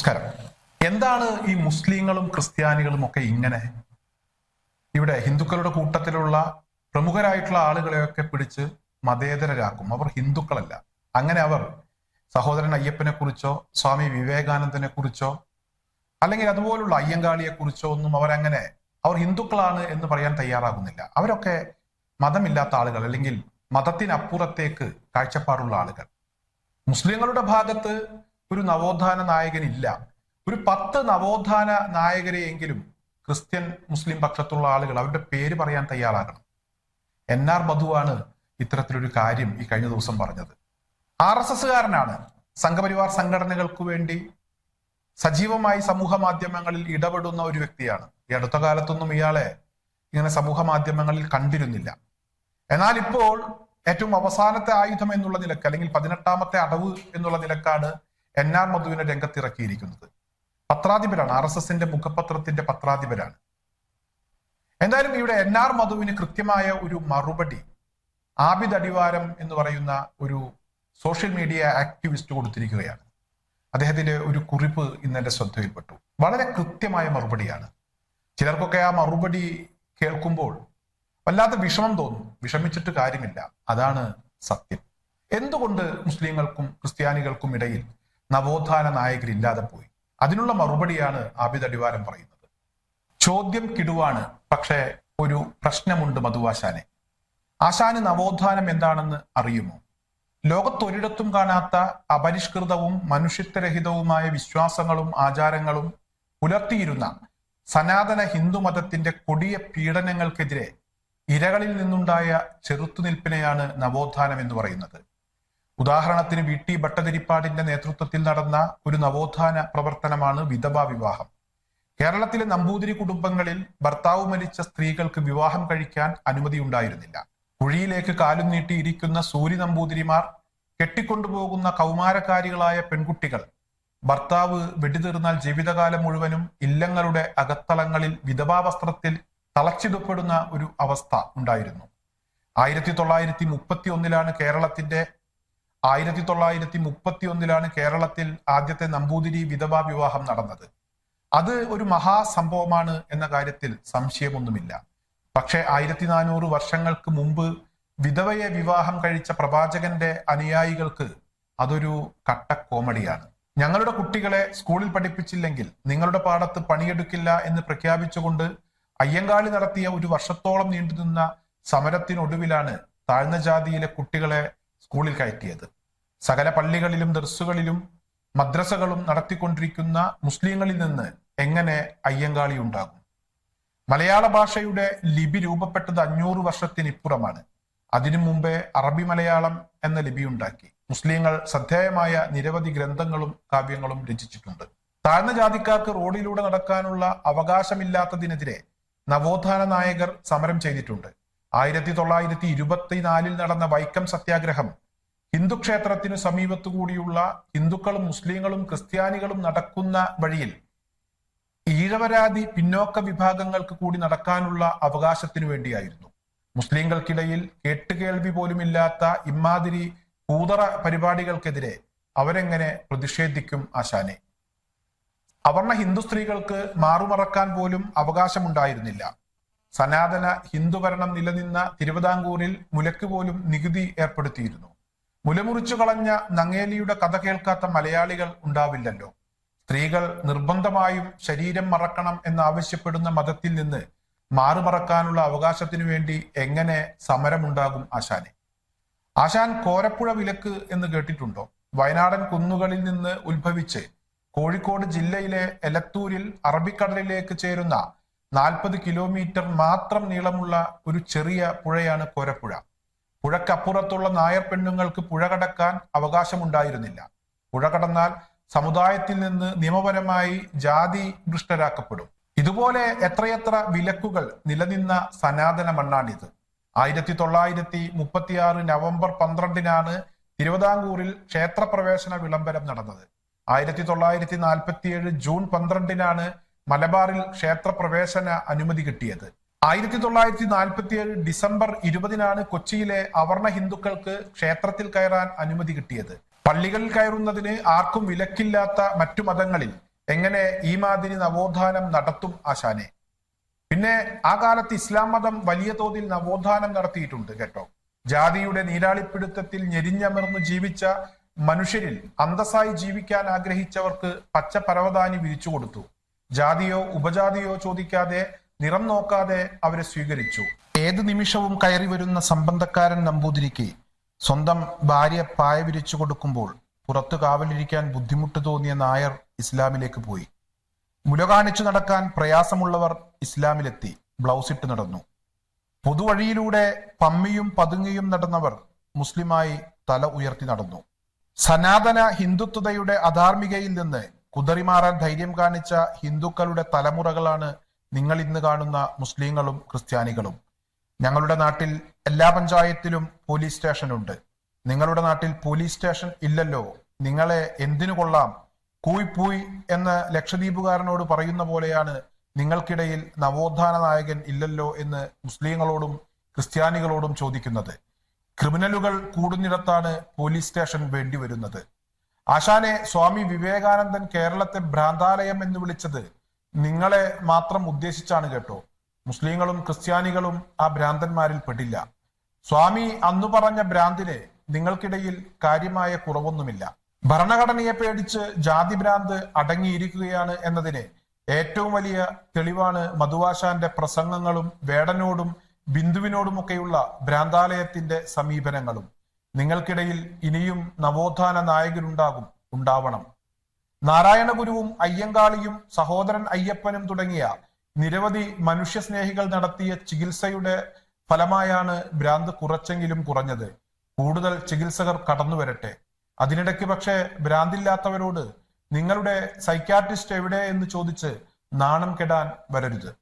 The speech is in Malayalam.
നമസ്കാരം. എന്താണ് ഈ മുസ്ലിങ്ങളും ക്രിസ്ത്യാനികളും ഒക്കെ ഇങ്ങനെ? ഇവിടെ ഹിന്ദുക്കളുടെ കൂട്ടത്തിലുള്ള പ്രമുഖരായിട്ടുള്ള ആളുകളെയൊക്കെ പിടിച്ച് മതേതരരാക്കും. അവർ ഹിന്ദുക്കളല്ല. അങ്ങനെ അവർ സഹോദരൻ അയ്യപ്പനെ കുറിച്ചോ സ്വാമി വിവേകാനന്ദനെ കുറിച്ചോ അല്ലെങ്കിൽ അതുപോലുള്ള അയ്യങ്കാളിയെ കുറിച്ചോ ഒന്നും അവരങ്ങനെ അവർ ഹിന്ദുക്കളാണ് എന്ന് പറയാൻ തയ്യാറാകുന്നില്ല. അവരൊക്കെ മതമില്ലാത്ത ആളുകൾ അല്ലെങ്കിൽ മതത്തിനപ്പുറത്തേക്ക് കാഴ്ചപ്പാടുള്ള ആളുകൾ. മുസ്ലിങ്ങളുടെ ഭാഗത്ത് ഒരു നവോത്ഥാന നായകനില്ല. ഒരു പത്ത് നവോത്ഥാന നായകരെയെങ്കിലും ക്രിസ്ത്യൻ മുസ്ലിം പക്ഷത്തുള്ള ആളുകൾ അവരുടെ പേര് പറയാൻ തയ്യാറാകണം. എൻ ആർ മധുവാണ് ഇത്തരത്തിലൊരു കാര്യം ഈ കഴിഞ്ഞ ദിവസം പറഞ്ഞത്. R S എസ്സുകാരനാണ്. സംഘപരിവാർ സംഘടനകൾക്ക് വേണ്ടി സജീവമായി സമൂഹ മാധ്യമങ്ങളിൽ ഇടപെടുന്ന ഒരു വ്യക്തിയാണ്. ഈ അടുത്ത കാലത്തൊന്നും ഇയാളെ ഇങ്ങനെ സമൂഹ മാധ്യമങ്ങളിൽ കണ്ടിരുന്നില്ല. എന്നാൽ ഇപ്പോൾ ഏറ്റവും അവസാനത്തെ ആയുധം എന്നുള്ള നിലയ്ക്ക് അല്ലെങ്കിൽ പതിനെട്ടാമത്തെ അടവ് എന്നുള്ള നിലക്കാണ് എൻ ആർ മധുവിനെ രംഗത്തിറക്കിയിരിക്കുന്നത്. പത്രാധിപരാണ്. ആർ എസ് എസിന്റെ മുഖപത്രത്തിന്റെ പത്രാധിപരാണ്. എന്തായാലും ഇവിടെ എൻ ആർ മധുവിന് കൃത്യമായ ഒരു മറുപടി ആബിദ് അടിവാരം എന്ന് പറയുന്ന ഒരു സോഷ്യൽ മീഡിയ ആക്ടിവിസ്റ്റ് കൊടുത്തിരിക്കുകയാണ്. അദ്ദേഹത്തിന്റെ ഒരു കുറിപ്പ് ഇന്ന് ശ്രദ്ധയിൽപ്പെട്ടു. വളരെ കൃത്യമായ മറുപടിയാണ്. ചിലർക്കൊക്കെ ആ മറുപടി കേൾക്കുമ്പോൾ വല്ലാത്ത വിഷമം തോന്നും. വിഷമിച്ചിട്ട് കാര്യമില്ല. അതാണ് സത്യം. എന്തുകൊണ്ട് മുസ്ലിങ്ങൾക്കും ക്രിസ്ത്യാനികൾക്കും ഇടയിൽ നവോത്ഥാന നായകരില്ലാതെ പോയി. അതിനുള്ള മറുപടിയാണ് ആബിദ് അടിവാരം പറയുന്നത്. ചോദ്യം കിടുവാണ് പക്ഷേ ഒരു പ്രശ്നമുണ്ട് മധുവാശാനെ ആശാന്. നവോത്ഥാനം എന്താണെന്ന് അറിയുമോ? ലോകത്തൊരിടത്തും കാണാത്ത അപരിഷ്കൃതവും മനുഷ്യത്വരഹിതവുമായ വിശ്വാസങ്ങളും ആചാരങ്ങളും പുലർത്തിയിരുന്ന സനാതന ഹിന്ദുമതത്തിന്റെ കൊടിയ പീഡനങ്ങൾക്കെതിരെ ഇരകളിൽ നിന്നുണ്ടായ ചെറുത്തുനിൽപ്പിനെയാണ് നവോത്ഥാനം എന്ന് പറയുന്നത്. ഉദാഹരണത്തിന് വി ടി ഭട്ടതിരിപ്പാടിന്റെ നേതൃത്വത്തിൽ നടന്ന ഒരു നവോത്ഥാന പ്രവർത്തനമാണ് വിധവാ വിവാഹം. കേരളത്തിലെ നമ്പൂതിരി കുടുംബങ്ങളിൽ ഭർത്താവ് മരിച്ച സ്ത്രീകൾക്ക് വിവാഹം കഴിക്കാൻ അനുമതി ഉണ്ടായിരുന്നില്ല. കുഴിയിലേക്ക് കാലും നീട്ടിയിരിക്കുന്ന സൂര്യ നമ്പൂതിരിമാർ കെട്ടിക്കൊണ്ടുപോകുന്ന കൗമാരക്കാരികളായ പെൺകുട്ടികൾ ഭർത്താവ് വെടിതീർന്നാൽ ജീവിതകാലം മുഴുവനും ഇല്ലങ്ങളുടെ അകത്തളങ്ങളിൽ വിധവാവസ്ത്രത്തിൽ തളച്ചിടപ്പെടുന്ന ഒരു അവസ്ഥ ഉണ്ടായിരുന്നു. ആയിരത്തി തൊള്ളായിരത്തി മുപ്പത്തി ഒന്നിലാണ് കേരളത്തിന്റെ ആയിരത്തി തൊള്ളായിരത്തി മുപ്പത്തി ഒന്നിലാണ് കേരളത്തിൽ ആദ്യത്തെ നമ്പൂതിരി വിധവാ വിവാഹം നടന്നത്. അത് ഒരു മഹാസംഭവമാണ് എന്ന കാര്യത്തിൽ സംശയമൊന്നുമില്ല. പക്ഷേ ആയിരത്തി നാനൂറ് വർഷങ്ങൾക്ക് മുമ്പ് വിധവയെ വിവാഹം കഴിച്ച പ്രവാചകന്റെ അനുയായികൾക്ക് അതൊരു കട്ട കോമഡിയാണ്. ഞങ്ങളുടെ കുട്ടികളെ സ്കൂളിൽ പഠിപ്പിച്ചില്ലെങ്കിൽ നിങ്ങളുടെ പാടത്ത് പണിയെടുക്കില്ല എന്ന് പ്രഖ്യാപിച്ചുകൊണ്ട് അയ്യങ്കാളി നടത്തിയ ഒരു വർഷത്തോളം നീണ്ടുനിന്ന സമരത്തിനൊടുവിലാണ് താഴ്ന്ന ജാതിയിലെ കുട്ടികളെ സ്കൂളിൽ കയറ്റിയത്. സകല പള്ളികളിലും ദർസുകളിലും മദ്രസകളും നടത്തിക്കൊണ്ടിരിക്കുന്ന മുസ്ലിങ്ങളിൽ നിന്ന് എങ്ങനെ അയ്യങ്കാളി ഉണ്ടാകും? മലയാള ഭാഷയുടെ ലിപി രൂപപ്പെട്ടത് അഞ്ഞൂറ് വർഷത്തിനിപ്പുറമാണ്. അതിനു മുമ്പേ അറബി മലയാളം എന്ന ലിപി ഉണ്ടാക്കി. മുസ്ലിങ്ങൾ ശ്രദ്ധേയമായ നിരവധി ഗ്രന്ഥങ്ങളും കാവ്യങ്ങളും രചിച്ചിട്ടുണ്ട്. താഴ്ന്ന ജാതിക്കാർക്ക് റോഡിലൂടെ നടക്കാനുള്ള അവകാശമില്ലാത്തതിനെതിരെ നവോത്ഥാന നായകർ സമരം ചെയ്തിട്ടുണ്ട്. ആയിരത്തി തൊള്ളായിരത്തി ഇരുപത്തിനാലിൽ നടന്ന വൈക്കം സത്യാഗ്രഹം ഹിന്ദു ക്ഷേത്രത്തിനു സമീപത്തുകൂടിയുള്ള ഹിന്ദുക്കളും മുസ്ലിങ്ങളും ക്രിസ്ത്യാനികളും നടക്കുന്ന വഴിയിൽ ഈഴവരാതി പിന്നോക്ക വിഭാഗങ്ങൾക്ക് കൂടി നടക്കാനുള്ള അവകാശത്തിനു വേണ്ടിയായിരുന്നു. മുസ്ലിങ്ങൾക്കിടയിൽ കേട്ടുകേൾവി പോലുമില്ലാത്ത ഇമാതിരി കൂതറ പരിപാടികൾക്കെതിരെ അവരെങ്ങനെ പ്രതിഷേധിക്കും ആശാനെ? അവർണ ഹിന്ദു സ്ത്രീകൾക്ക് മാറുമറക്കാൻ പോലും അവകാശമുണ്ടായിരുന്നില്ല. സനാതന ഹിന്ദുഭരണം നിലനിന്ന തിരുവിതാംകൂറിൽ മുലക്ക് പോലും നികുതി ഏർപ്പെടുത്തിയിരുന്നു. മുലമുറിച്ചു കളഞ്ഞ നങ്ങേലിയുടെ കഥ കേൾക്കാത്ത മലയാളികൾ ഉണ്ടാവില്ലല്ലോ. സ്ത്രീകൾ നിർബന്ധമായും ശരീരം മറക്കണം എന്നാവശ്യപ്പെടുന്ന മതത്തിൽ നിന്ന് മാറുമറക്കാനുള്ള അവകാശത്തിനു വേണ്ടി എങ്ങനെ സമരമുണ്ടാകും ആശാനെ? ആശാൻ കോരപ്പുഴ വിലക്ക് എന്ന് കേട്ടിട്ടുണ്ടോ? വയനാടൻ കുന്നുകളിൽ നിന്ന് ഉത്ഭവിച്ച് കോഴിക്കോട് ജില്ലയിലെ എലത്തൂരിൽ അറബിക്കടലിലേക്ക് ചേരുന്ന നാൽപ്പത് കിലോമീറ്റർ മാത്രം നീളമുള്ള ഒരു ചെറിയ പുഴയാണ് കോരപ്പുഴ. പുഴക്കപ്പുറത്തുള്ള നായർ പെണ്ണുങ്ങൾക്ക് പുഴ കടക്കാൻ അവകാശമുണ്ടായിരുന്നില്ല. പുഴ കടന്നാൽ സമുദായത്തിൽ നിന്ന് നിയമപരമായി ജാതി ഭ്രഷ്ടരാക്കപ്പെടും. ഇതുപോലെ എത്രയെത്ര വിലക്കുകൾ നിലനിന്ന സനാതന മണ്ണാണിത്. ആയിരത്തി തൊള്ളായിരത്തി മുപ്പത്തിയാറ് നവംബർ പന്ത്രണ്ടിനാണ് തിരുവിതാംകൂറിൽ ക്ഷേത്രപ്രവേശന വിളംബരം നടന്നത്. ആയിരത്തി തൊള്ളായിരത്തി നാൽപ്പത്തിയേഴ് ജൂൺ പന്ത്രണ്ടിനാണ് മലബാറിൽ ക്ഷേത്രപ്രവേശന അനുമതി കിട്ടിയത്. ആയിരത്തി തൊള്ളായിരത്തി നാൽപ്പത്തി ഏഴ് ഡിസംബർ ഇരുപതിനാണ് കൊച്ചിയിലെ അവർണ ഹിന്ദുക്കൾക്ക് ക്ഷേത്രത്തിൽ കയറാൻ അനുമതി കിട്ടിയത്. പള്ളികളിൽ കയറുന്നതിന് ആർക്കും വിലക്കില്ലാത്ത മറ്റു മതങ്ങളിൽ എങ്ങനെ ഈ മാതിരി നവോത്ഥാനം നടത്തും ആശാനെ? പിന്നെ ആ കാലത്ത് ഇസ്ലാം മതം വലിയ തോതിൽ നവോത്ഥാനം നടത്തിയിട്ടുണ്ട് കേട്ടോ. ജാതിയുടെ നീരാളിപ്പിടുത്തത്തിൽ ഞെരിഞ്ഞമർന്ന് ജീവിച്ച മനുഷ്യരിൽ അന്തസ്സായി ജീവിക്കാൻ ആഗ്രഹിച്ചവർക്ക് പച്ച പരവതാനി വിരിച്ചു കൊടുത്തു ജാതിയോ ഉപജാതിയോ ചോദിക്കാതെ നിറം നോക്കാതെ അവരെ സ്വീകരിച്ചു. ഏത് നിമിഷവും കയറി വരുന്ന സംബന്ധക്കാരൻ നമ്പൂതിരിക്ക് സ്വന്തം ഭാര്യ പായ വിരിച്ചു കൊടുക്കുമ്പോൾ പുറത്തു കാവലിരിക്കാൻ ബുദ്ധിമുട്ട് തോന്നിയ നായർ ഇസ്ലാമിലേക്ക് പോയി. മുല കാണിച്ചു നടക്കാൻ പ്രയാസമുള്ളവർ ഇസ്ലാമിലെത്തി. ബ്ലൗസ് ഇട്ട് നടന്നു. പൊതുവഴിയിലൂടെ പമ്മിയും പതുങ്ങിയും നടന്നവർ മുസ്ലിമായി തല ഉയർത്തി നടന്നു. സനാതന ഹിന്ദുത്വതയുടെ അധാർമികയിൽ നിന്ന് കുതറിമാറാൻ ധൈര്യം കാണിച്ച ഹിന്ദുക്കളുടെ തലമുറകളാണ് നിങ്ങൾ ഇന്ന് കാണുന്ന മുസ്ലിങ്ങളും ക്രിസ്ത്യാനികളും. ഞങ്ങളുടെ നാട്ടിൽ എല്ലാ പഞ്ചായത്തിലും പോലീസ് സ്റ്റേഷൻ ഉണ്ട് നിങ്ങളുടെ നാട്ടിൽ പോലീസ് സ്റ്റേഷൻ ഇല്ലല്ലോ. നിങ്ങളെ എന്തിനു കൊള്ളാം? കൂയ് പൂയ് എന്ന് ലക്ഷദ്വീപുകാരനോട് പറയുന്ന പോലെയാണ് നിങ്ങൾക്കിടയിൽ നവോത്ഥാന നായകൻ ഇല്ലല്ലോ എന്ന് മുസ്ലിങ്ങളോടും ക്രിസ്ത്യാനികളോടും ചോദിക്കുന്നത്. ക്രിമിനലുകൾ കൂടുന്നിടത്താണ് പോലീസ് സ്റ്റേഷൻ വേണ്ടി വരുന്നത് ആശാനെ സ്വാമി വിവേകാനന്ദൻ കേരളത്തെ ഭ്രാന്താലയം എന്ന് വിളിച്ചത് നിങ്ങളെ മാത്രം ഉദ്ദേശിച്ചാണ് കേട്ടോ. മുസ്ലിങ്ങളും ക്രിസ്ത്യാനികളും ആ ഭ്രാന്തന്മാരിൽ പെടില്ല. സ്വാമി അന്നു പറഞ്ഞ ഭ്രാന്തിന് നിങ്ങൾക്കിടയിൽ കാര്യമായ കുറവൊന്നുമില്ല. ഭരണഘടനയെ പേടിച്ച് ജാതി ഭ്രാന്ത് അടങ്ങിയിരിക്കുകയാണ് എന്നതിന് ഏറ്റവും വലിയ തെളിവാണ് മധുവാശാന്റെ പ്രസംഗങ്ങളും വേടനോടും ബിന്ദുവിനോടുമൊക്കെയുള്ള ഭ്രാന്താലയത്തിന്റെ സമീപനങ്ങളും. നിങ്ങൾക്കിടയിൽ ഇനിയും നവോത്ഥാന നായകരുണ്ടാകും ഉണ്ടാവണം. നാരായണഗുരുവും അയ്യങ്കാളിയും സഹോദരൻ അയ്യപ്പനും തുടങ്ങിയ നിരവധി മനുഷ്യസ്നേഹികൾ നടത്തിയ ചികിത്സയുടെ ഫലമായാണ് ഭ്രാന്ത് കുറച്ചെങ്കിലും കുറഞ്ഞത്. കൂടുതൽ ചികിത്സകർ കടന്നു വരട്ടെ. അതിനിടയ്ക്ക് പക്ഷേ ഭ്രാന്തില്ലാത്തവരോട് നിങ്ങളുടെ സൈക്യാട്രിസ്റ്റ് എവിടെ എന്ന് ചോദിച്ച് നാണം കെടാൻ വരരുത്.